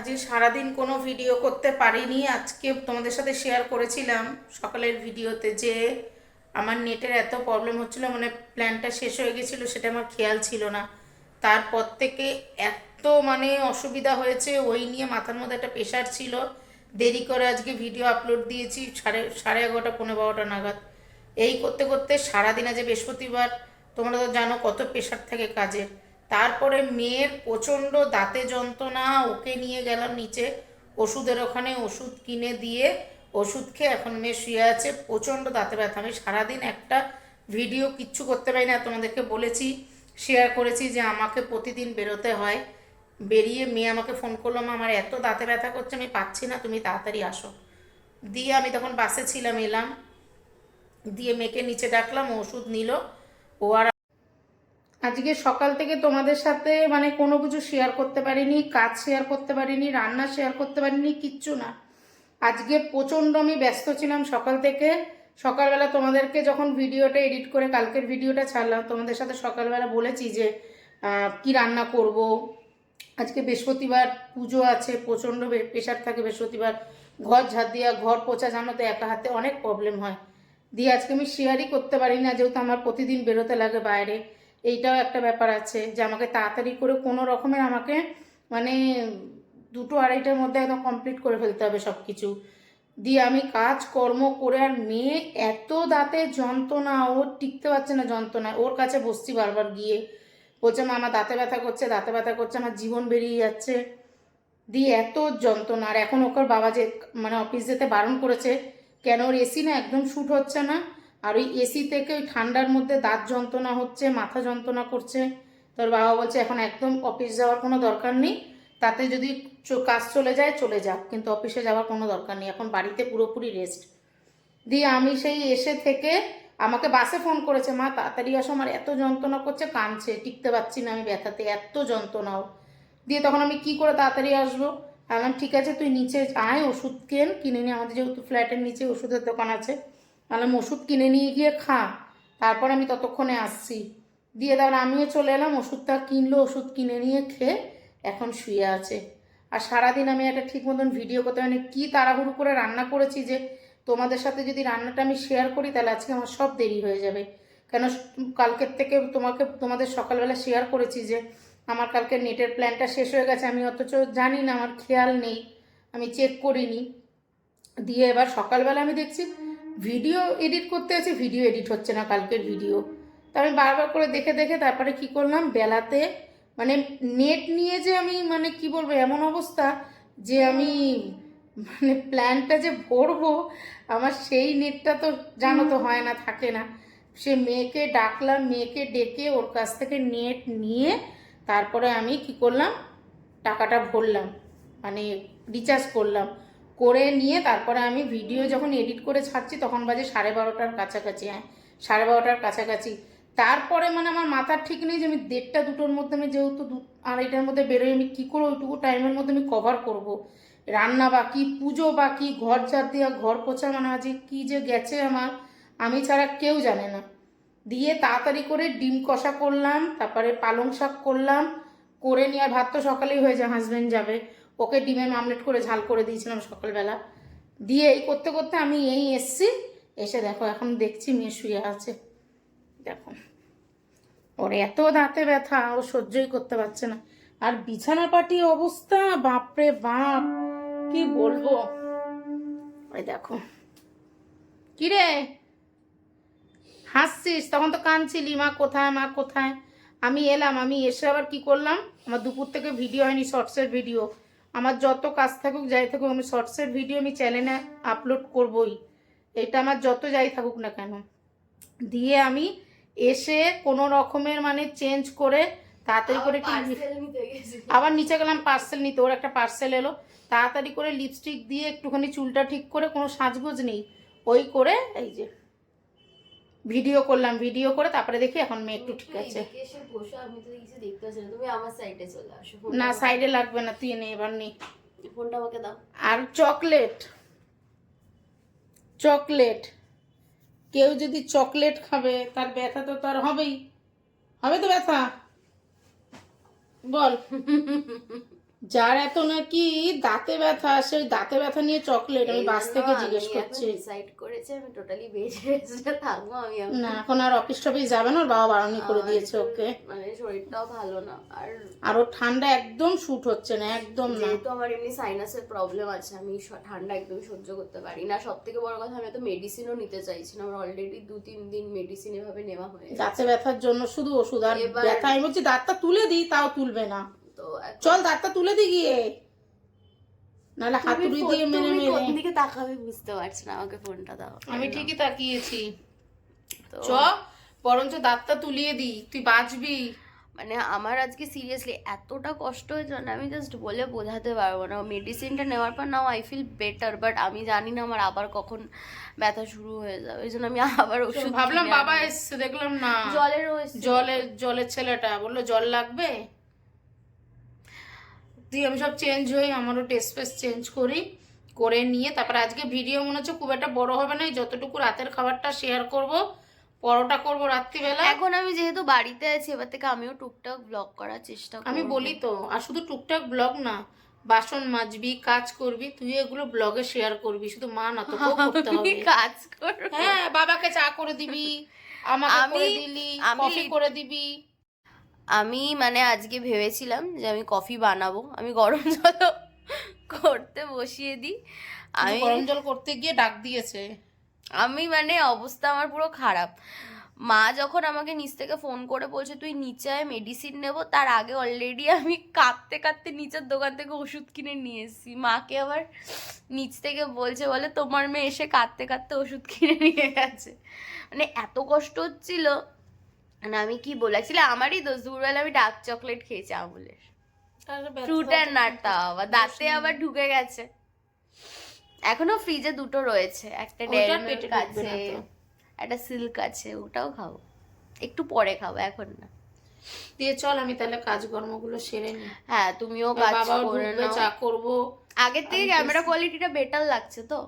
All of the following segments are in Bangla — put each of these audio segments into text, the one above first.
আজকে সারাদিন কোনো ভিডিও করতে পারিনি। আজকে তোমাদের সাথে শেয়ার করেছিলাম সকালের ভিডিওতে যে আমার নেটের এত প্রবলেম হচ্ছিল মানে প্ল্যানটা শেষ হয়ে গেছিল, সেটা আমার খেয়াল ছিল না। তারপর থেকে এত মানে অসুবিধা হয়েছে, ওই নিয়ে মাথার মধ্যে একটা প্রেশার ছিল। দেরি করে আজকে ভিডিও আপলোড দিয়েছি, সাড়ে সাড়ে এগারোটা পনেরো বারোটা নাগাদ। এই করতে করতে সারাদিন আজ বৃহস্পতিবার, তোমরা তো জানো কত প্রেশার থাকে কাজের। তারপরে মেয়ের প্রচণ্ড দাঁতে যন্ত্রণা ওকে নিয়ে গেলাম নিচে। ওষুধের ওখানে ওষুধ কিনে দিয়ে ওষুধ খেয়ে এখন মেয়ে শুয়ে আছে। প্রচণ্ড দাঁতে ব্যথা। আমি সারাদিন একটা ভিডিও কিচ্ছু করতে পারি না। তোমাদেরকে বলেছি শেয়ার করেছি যে আমাকে প্রতিদিন বেরোতে হয়। বেরিয়ে মেয়ে আমাকে ফোন করল "মা, আমার এত দাঁতে ব্যথা করছে আমি পাচ্ছি না তুমি তাড়াতাড়ি আসো। দিয়ে আমি তখন বাসে ছিলাম এলাম। দিয়ে মেয়েকে নিচে ডাকলাম ওষুধ নিল। ও আর আজকে সকাল থেকে তোমাদের সাথে মানে কোনো কিছু শেয়ার করতে পারিনি, কাজ শেয়ার করতে পারিনি, রান্না শেয়ার করতে পারিনি, কিচ্ছু না। আজকে প্রচণ্ড আমি ব্যস্ত ছিলাম সকাল থেকে। সকালবেলা তোমাদেরকে যখন ভিডিওটা এডিট করে কালকের ভিডিওটা ছাড়লাম, তোমাদের সাথে সকালবেলা বলেছি যে কি রান্না করব। আজকে বৃহস্পতিবার, পুজো আছে, প্রচণ্ড প্রেশার থাকে বৃহস্পতিবার। ঘর ঝাড় দেওয়া ঘর পোছা জানো তো, একা হাতে অনেক প্রবলেম হয়। দিয়ে আজকে আমি শেয়ারই করতে পারি না, যেহেতু আমার প্রতিদিন বেরোতে লাগে বাইরে। এইটাও একটা ব্যাপার আছে যে আমাকে তাড়াতাড়ি করে কোনো রকমের আমাকে মানে দুটো আড়াইটার মধ্যে একদম কমপ্লিট করে ফেলতে হবে সব কিছু দিয়ে আমি কাজ কর্ম করে আর মেয়ে এত দাঁতে যন্ত্রণা, ও টিকতে পারছে না যন্ত্রণায়। ওর কাছে বসছি বারবার গিয়ে। বলছে, মা, আমার দাঁতে ব্যথা করছে, দাঁতে ব্যথা করছে, আমার জীবন বেরিয়ে যাচ্ছে। দিয়ে এত যন্ত্রণা, আর এখন ওকে বাবা যে মানে অফিস যেতে বারণ করেছে, কেন ওর এসি না একদম শ্যুট হচ্ছে না? আর ওই এসি থেকে ওই ঠান্ডার মধ্যে দাঁত যন্ত্রণা হচ্ছে, মাথা যন্ত্রণা করছে। তোর বাবা বলছে, এখন একদম অফিস যাওয়ার কোনো দরকার নেই। তাতে যদি কাজ চলে যায়, চলে যাক। কিন্তু অফিসে যাওয়ার কোনো দরকার নেই। এখন বাড়িতে পুরোপুরি রেস্ট দিয়ে আমি সেই এসে থেকে আমাকে বাসে ফোন করেছে, মা, তাড়াতাড়ি আসো। আমার এত যন্ত্রণা করছে, কাঁদছে, টিকতে পারছি না আমি ব্যথাতে, এত যন্ত্রণাও। দিয়ে তখন আমি কি করে তাড়াতাড়ি আসব? বললাম, ঠিক আছে, তুই নিচে আয়, ওষুধ কেন কিনে নিয়ে আমাদের যেহেতু ফ্ল্যাটের নিচে ওষুধের দোকান আছে। বললাম ওষুধ কিনে নিয়ে গিয়ে খা। তারপর আমি ততক্ষণে আসছি। দিয়ে তারপর আমিও চলে এলাম, ওষুধটা কিনলো, ওষুধ কিনে নিয়ে খেয়ে এখন শুয়ে আছে। আর সারাদিন আমি একটা ঠিক মতন ভিডিও করতে মানে কী তাড়াহুড়ো করে রান্না করেছি যে, তোমাদের সাথে যদি রান্নাটা আমি শেয়ার করি, তাহলে আজকে আমার সব দেরি হয়ে যাবে। কেন কালকের থেকে তোমাকে, তোমাদের সকালবেলা শেয়ার করেছি যে, আমার কালকে নেটের প্ল্যানটা শেষ হয়ে গেছে। আমি অথচ জানি না, আমার খেয়াল নেই। আমি চেক করিনি। দিয়ে এবার সকালবেলা আমি দেখছি ভিডিও এডিট করতে আছে ভিডিও এডিট হচ্ছে না কালকের ভিডিও তা আমি বারবার করে দেখে দেখে তারপরে কি করলাম, বেলাতে মানে নেট নিয়ে যে আমি মানে কি বলব, এমন অবস্থা যে আমি মানে প্ল্যানটা যে ভরবো, আমার সেই নেটটা তো জানো তো হয় না, থাকে না। সে মেয়েকে ডাকলাম, মেয়েকে ডেকে ওর কাছ থেকে নেট নিয়ে তারপরে আমি কি করলাম, টাকাটা ভরলাম মানে রিচার্জ করলাম। করে নিয়ে তারপরে আমি ভিডিও যখন এডিট করে ছাড়ছি, তখন বাজে সাড়ে বারোটার কাছাকাছি হ্যাঁ সাড়ে বারোটার কাছাকাছি। তারপরে মানে আমার মাথার ঠিক নেই যে আমি দেড়টা দুটোর মধ্যে আমি যেহেতু দু আড়াইটার মধ্যে বেরোই, আমি কী করে ওইটুকু টাইমের মধ্যে আমি কভার করব। রান্না বাকি, পুজো বাকি, ঘর ঝাড় দেওয়া, ঘর পোছা মানে আজকে কী যে গেছে আমার, আমি ছাড়া কেউ জানে না। দিয়ে তাড়াতাড়ি করে ডিম কষা করলাম, তারপরে পালং শাক করলাম, করে নিয়ে আর ভাত তো সকালেই হয়ে যায় হাজব্যান্ড যাবে। ওকে ডিমের মামলেট করে ঝাল করে দিয়েছিলাম সকালবেলা। দিয়ে এই করতে করতে আমি এই এসছি, এসে দেখো এখন দেখছি মেয়ে শুয়ে আছে। দেখো, ওর এত দাঁতে ব্যথা, ও সহ্যই করতে পারছে না। আর বিছানা পাটি অবস্থা, বাপরে বাপ, কি বলব? ওই দেখো, কিরে? হাসছিস? তখন তো কাঁদছিলি, মা কোথায় মা কোথায়? আমি এলাম, আমি এসে আবার কি করলাম? আমার দুপুর থেকে ভিডিও হয়নি শর্টসের ভিডিও আমার যত কাজ থাকুক যাই থাকুক আমি শর্টসের ভিডিও আমি চ্যানেলে আপলোড করবই। এটা আমার যত যাই থাকুক না কেন। দিয়ে আমি এসে কোনো রকমের মানে চেঞ্জ করে তাড়াতাড়ি করে আবার নিচে গেলাম পার্সেল নিতে। ওর একটা পার্সেল এলো। তাড়াতাড়ি করে লিপস্টিক দিয়ে একটুখানি চুলটা ঠিক করে কোনো সাজগোজ নেই। ওই করে এই যে ভিডিও করলাম ভিডিও করে তারপরে দেখি এখন মেয়ে একটু ঠিক আছে। না আমার সাইডে চলে আসো। না সাইডে লাগবে না তুই নে এবার নে। ফোনটা আমাকে দাও। আর চকলেট চকলেট। কেউ যদি চকলেট খাবে তার ব্যথা তো তার হবেই। হবে তো ব্যথা? বল। যার এত নাকি দাঁতে ব্যথা সেই দাঁতে ব্যথা নিয়ে চকলেট আমি বাস থেকে জিজ্ঞেস করছি। ডিসাইড করেছে আমি টোটালি রেস্টে থাকব আমি না এখন আর অফিস টফিস যাবে না ওর বাবা বারণই করে দিয়েছে ওকে। মানে শরীরটাও ভালো না আর আর ওর ঠান্ডা একদম শুট হচ্ছে না একদম না। যেহেতু আমার এমনি সাইনাসের প্রবলেম আছে আমি ঠান্ডা একদম সহ্য করতে পারি না। সব থেকে বড় কথা আমি তো মেডিসিনও নিতে চাইছি না আমার অলরেডি দু তিন দিন মেডিসিন এভাবে নেওয়া হয়ে গেছে। দাঁতে ব্যথার জন্য শুধু ওষুধ আর ব্যথা আমি বলছি দাঁতটা তুলে দিই তাও তুলবে না। তো চল দাঁতটা তুলে দি গিয়ে। নাহলে হাতুড়ি দিয়ে মেরে তুমি কোন দিকে তাকাবে বুঝতে পারছি না আমাকে ফোনটা দাও। আমি ঠিকই তাকিয়েছি। চ বরঞ্চ দাঁতটা তুলিয়ে দি তুই বাঁচবি। মানে আমার আজকে সিরিয়াসলি এতটা কষ্ট হয়েছে না আমি জাস্ট বলে বোঝাতে পারব না। মেডিসিনটা নেওয়ার পর now I feel better but আমি জানি না আমার আবার কখন ব্যথা শুরু হয়ে যাবে। এই জন্য আমি আবার ওষুধ ভাবলাম বাবা। এসছে দেখলাম না। এসছে। জলের জলের ছেলেটা বলল জল লাগবে? দিয়ে আমি সব চেঞ্জ হই আমারও টেস্ট ফেস্ট চেঞ্জ করি করে নিয়ে তারপর আজকে ভিডিও মনে হচ্ছে খুব একটা বড় হবে না যতটুকু রাতের খাবারটা শেয়ার করব পরোটা করব রাত্রিবেলা। এখন আমি যেহেতু বাড়িতে আছি এবার থেকে আমিও টুকটাক ব্লগ করার চেষ্টা আমি বলি তো আর শুধু টুকটাক ব্লগ না বাসন মাজবি কাজ করবি তুই এগুলো ব্লগে শেয়ার করবি শুধু মা না করতে হবে। কাজ করব। হ্যাঁ বাবাকে চা করে দিবি আমাকে আমি- করে দিলি আমি- কফি করে দিবি। আমি মানে আজকে ভেবেছিলাম যে আমি কফি বানাবো। আমি গরম জল করতে বসিয়ে দিই। আমি আমি গরম জল করতে গিয়ে ডাক দিয়েছে। আমি মানে অবস্থা আমার পুরো খারাপ। মা যখন আমাকে নিচ থেকে ফোন করে বলছে তুই নিচে আয় মেডিসিন নেব। তার আগে অলরেডি আমি কাঁদতে কাঁদতে নিচের দোকান থেকে ওষুধ কিনে নিয়ে এসেছি। মাকে আবার নিচ থেকে বলছে বলে তোমার মেয়ে এসে কাঁদতে কাঁদতে ওষুধ কিনে নিয়ে গেছে। মানে এত কষ্ট হচ্ছিল। মানে আমি কি বলে অ্যাকচুয়ালি আমারই দোষ দুপুরবেলা আমি ডার্ক চকলেট খেয়েছি আমুলের ফ্রুট অ্যান্ড নাট আবার দাঁতে আবার ঢুকে গেছে। এখনও ফ্রিজে দুটো রয়েছে একটা ডেয়ারি মিল্ক আছে একটা সিল্ক আছে ওটাও খাব। একটু পরে খাব এখন না। দিয়ে চল আমি তাহলে কাজকর্মগুলো সেরে নিই। হ্যাঁ তুমিও কাজ করে নাও। চা করব। আগের থেকে ক্যামেরা কোয়ালিটিটা বেটার লাগছে তো।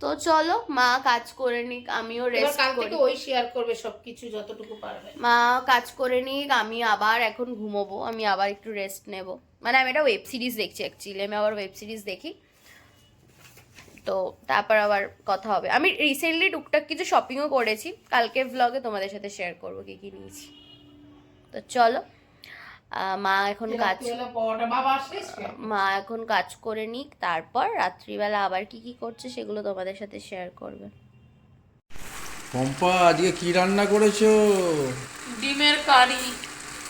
তো চলো মা কাজ করে নিক আমিও রেস্ট করি। ওই শেয়ার করবে সবকিছু যতটুকু পারবে। মা কাজ করে নিক আমি আবার এখন ঘুমোবো আমি আবার একটু রেস্ট নেব। মানে আমি একটা ওয়েব সিরিজ দেখছি অ্যাকচুয়ালি আমি আবার ওয়েব সিরিজ দেখি। তো তারপর আবার কথা হবে। আমি রিসেন্টলি টুকটাক কিছু শপিংও করেছি কালকে ভ্লগে তোমাদের সাথে শেয়ার করব কি কি নিয়েছি। তো চলো। মা এখন কাজ মা এখন কাজ করে নিক তারপর রাত্রিবেলা আবার কি কি করছে সেগুলো তোমাদের সাথে শেয়ার করবে। পম্পা আজকে কি রান্না করেছ? ডিমের কারি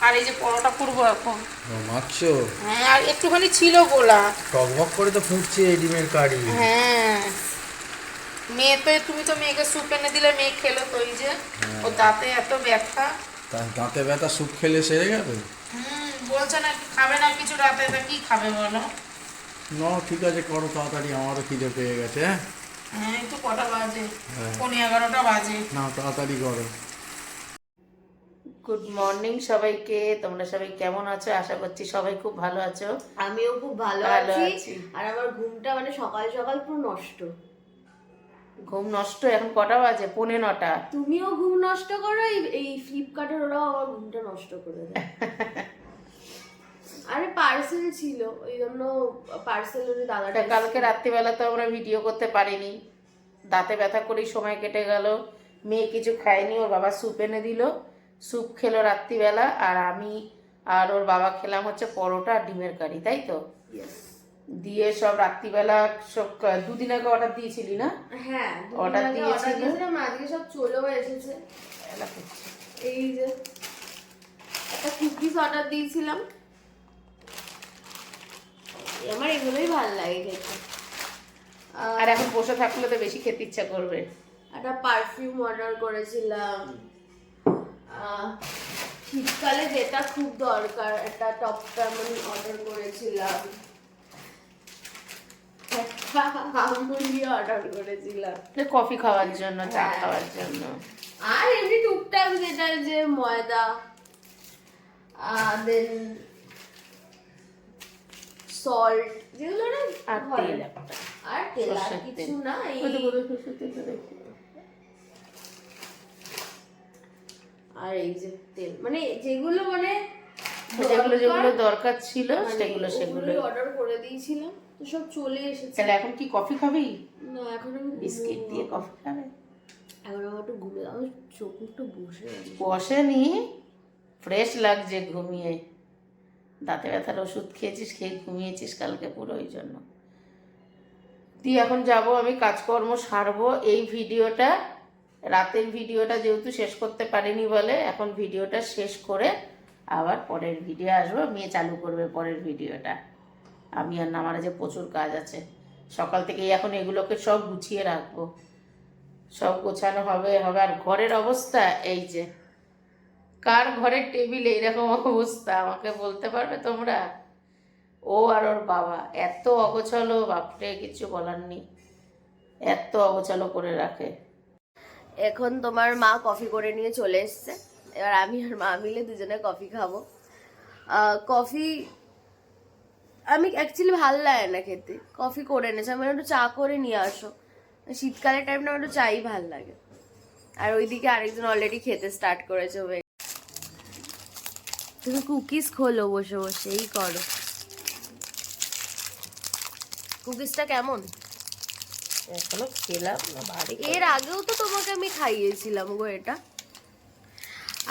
আর এই যে পরোটা করব এখন। ও, মাছ হ্যাঁ আর একটুখানি ছিল গোলা। টকবক করে তো ফুটছে এই ডিমের কারি। হ্যাঁ। মেয়ে তো তুমি তো মেয়েকে স্যুপ এনে দিলে মেয়ে খেলো তো এই যে। ও দাঁতে এত ব্যথা। তার দাঁতে ব্যথা স্যুপ খেলে সেরে যাবে হুম বলছে না খাবে না কিছু রাতে তা কি খাবে বলো? ন ঠিক আছে করো তাড়াতাড়ি আমারও খিদে পেয়ে গেছে হ্যাঁ? হ্যাঁ একটু কটা বাজে। হ্যাঁ। পনেরো এগারোটা বাজে। না তাড়াতাড়ি করো। গুড মর্নিং সবাইকে তোমরা সবাই কেমন আছো? আশা করছি সবাই খুব ভালো আছো। আমিও খুব ভালো আছি। আর আমার ঘুমটা মানে সকাল সকাল পুরো নষ্ট। ঘুম নষ্ট এখন কটা বাজে? পৌনে নটা। তুমিও ঘুম নষ্ট করো এই- এই ফ্লিপকার্টের ওরাও আমার ঘুমটা নষ্ট করে দেয়। আরে পার্সেল ছিল ওই জন্য পার্সেল ওই দাদাটা কালকে রাত্রিবেলা তো আমরা ভিডিও করতে পারিনি। দাঁতে ব্যথা করেই সময় কেটে গেল। মেয়ে কিছু খায়নি ওর বাবা স্যুপ এনে দিল। স্যুপ খেলো রাত্রিবেলা আর আমি আর ওর বাবা খেলাম হচ্ছে পরোটা আর ডিমের কারি তাই তো? Yes. দিয়ে সব রাত্রিবেলা সব দুদিন আগে অর্ডার দিয়েছিলি না? হ্যাঁ অর্ডার দিয়েছিলাম আজকে সব চলেও এসেছে। এই যে একটা কুকিজ অর্ডার দিয়েছিলাম। আমার এগুলোই ভালো লাগে খেতে। আর এখন বসে থাকলে তো বেশি খেতে ইচ্ছা করবে। একটা পারফিউম অর্ডার করেছিলাম। শীতকালে যেটা খুব দরকার একটা টপ আমি অর্ডার করেছিলাম। আমুলি অর্ডার করেছিলাম। কফি খাওয়ার জন্য চা হ্যাঁ। খাওয়ার জন্য। আর এমনি টুকটাক যেটা যে ময়দা দেন সল্ট যেগুলো না আর তেল। আর তেল আর কিছু না এই। আর এই যে তেল মানে যেগুলো মানে যেগুলো যেগুলো দরকার ছিল সেগুলো সেগুলো। অর্ডার করে দিয়েছিলাম। তো সব চলে এসেছে। তাহলে এখন কি কফি খাবি? না এখন আমি বিস্কিট দিয়ে কফি খাবে। এখন আমার একটু ঘুমে আমি চোখ একটু বসে আছি। বসেনি ফ্রেশ লাগছে ঘুমিয়ে। দাঁতে ব্যথার ওষুধ খেয়েছিস খেয়ে ঘুমিয়েছিস কালকে পুরো ওই জন্য। তুই এখন যাব আমি কাজকর্ম সারবো। এই ভিডিওটা রাতের ভিডিওটা যেহেতু শেষ করতে পারিনি বলে এখন ভিডিওটা শেষ করে আবার পরের ভিডিও আসব। মেয়ে চালু করবে পরের ভিডিওটা। আমি আর না আমার যে প্রচুর কাজ আছে। সকাল থেকেই এখন এগুলোকে সব গুছিয়ে রাখব। সব গোছানো হবে হবে। আর ঘরের অবস্থা এই যে। কার ঘরের টেবিলে এরকম অবস্থা? আমাকে বলতে পারবে তোমরা? ও আর ওর বাবা। এত অগোছালো, বাপরে, কিছু বলার নেই। এত অগোছালো করে রাখে। এখন তোমার মা কফি করে নিয়ে চলে এসছে। এবার আমি আর মা মিলে দুজনে কফি খাব। কফি আমি অ্যাকচুয়ালি ভালো লাগে না খেতে। কফি করে এনেছে। আমি একটু চা করে নিয়ে আসো। শীতকালের টাইমটা আমার একটু চাই ভালো লাগে। আর ওইদিকে আরেকজন অলরেডি খেতে স্টার্ট করেছে ওই তুমি কুকিজ খোলো বসে বসে এই করো। কুকিজটা কেমন? এখনও খেলাম না এর আগেও তো তোমাকে আমি খাইয়েছিলাম গো এটা।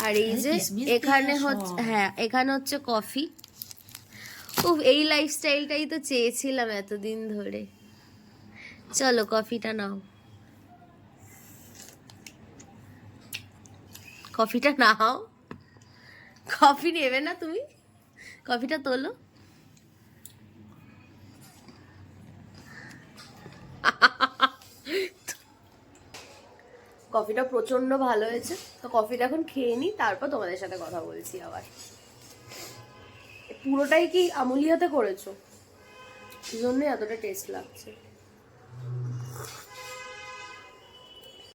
আর এই যে এখানে হচ্ছে হ্যাঁ এখানে হচ্ছে কফি ও এই লাইফস্টাইলটাই তো চেয়েছিলাম এতদিন ধরে। চলো কফিটা নাও। কফিটা নাও। কফি নেবে না তুমি? কফিটা তোলো। কফিটা প্রচণ্ড ভালো হয়েছে। তো কফিটা এখন খেয়ে নিই তারপর তোমাদের সাথে কথা বলছি আবার। পুরোটাই কি আমুলিয়াতে করেছ? জন্যই এতটা টেস্ট লাগছে?